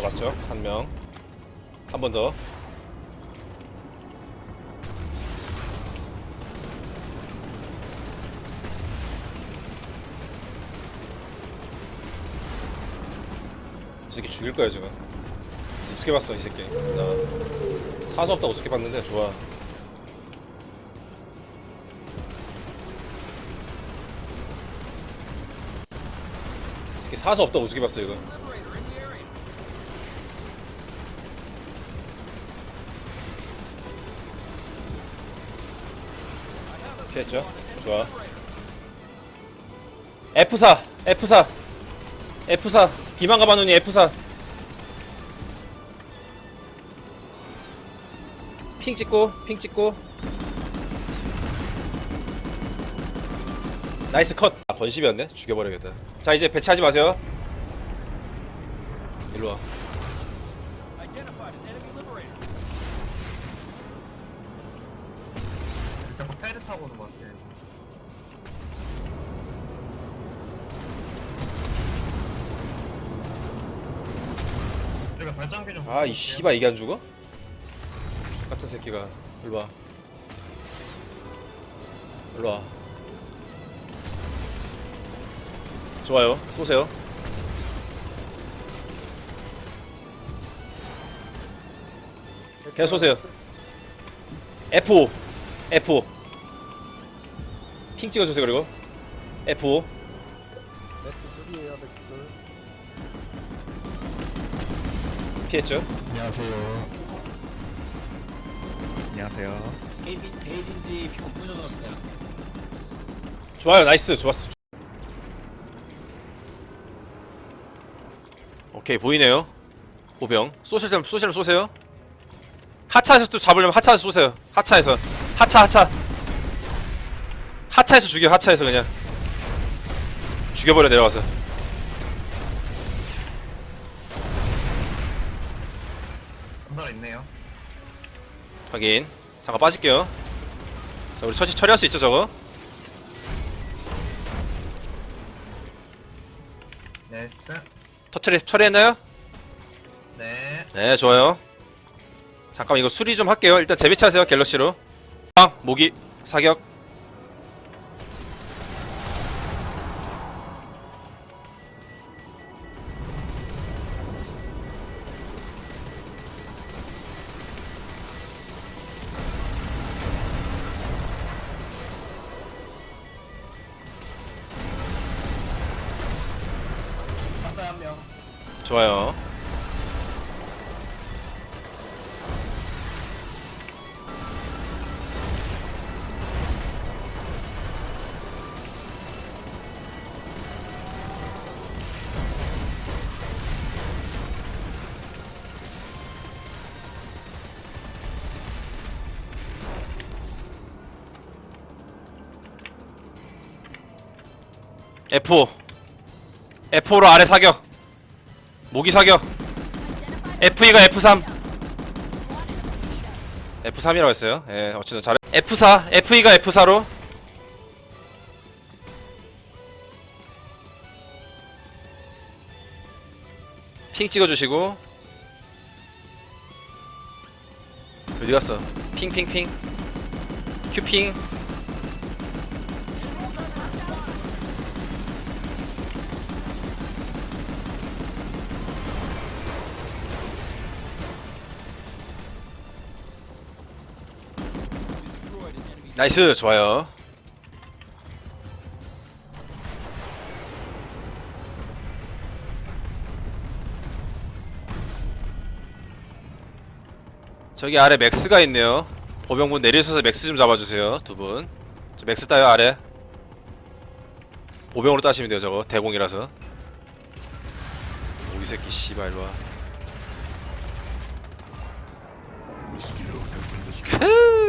잡았죠? 한 명. 한 번 더. 이 새끼 죽일 거야 지금. 우습게 봤어 이 새끼. 나 사수 없다 우습게 봤는데 좋아. 사수 없다 우습게 봤어 이거. 피했죠? 좋아. F4, F4, F4. 비만 가봐놓니 F4. 핑 찍고, 핑 찍고. 나이스 컷. 아, 번십이었네. 죽여버려야겠다. 자, 이제 배치하지 마세요. 일로 와. 패드 타고 오는 것 같아. 우리가 발전기 좀. 아, 이 씨발 이게 안 죽어? 같은 새끼가. 일로 와. 일로 와. 좋아요. 쏘세요. 계속 쏘세요. F5. F5. 핑 찍어주세요, 그리고. F5. 피했죠? 안녕하세요. 안녕하세요. 베이비, 베이진지 비콘 부셔졌어요. 좋아요 나이스 좋았어 오케이 보이네요 보병 쏘실 때 쏘시면 쏘세요 하차에서 또 잡으려면 하차에서 쏘세요 하차에서 하차 하차 하차에서 죽여 하차에서 그냥. 죽여버려 내려가서. 전달 있네요. 확인. 잠깐 빠질게요. 자 우리 처치 처리할 수 있죠 저거? 네스. 터처리 처리했나요? 네. 네 좋아요. 잠깐만 이거 수리 좀 할게요. 일단 재배치하세요 갤럭시로. 빵 모기 사격 좋아요. F5 F5로 아래 사격 모기 사격. F2가 F3. F3이라고 했어요. 예 어쨌든 잘 F4 F2가 F4로. 핑 찍어주시고. 어디 갔어? 핑핑핑. 큐핑 나이스 좋아요. 저기 아래 맥스가 있네요. 보병분 내리셔서 맥스 좀 잡아주세요 두분. 맥스 따요 아래. 보병으로 따시면 돼요 저거. 대공이라서. 오이 새끼 씨발 일로와. 크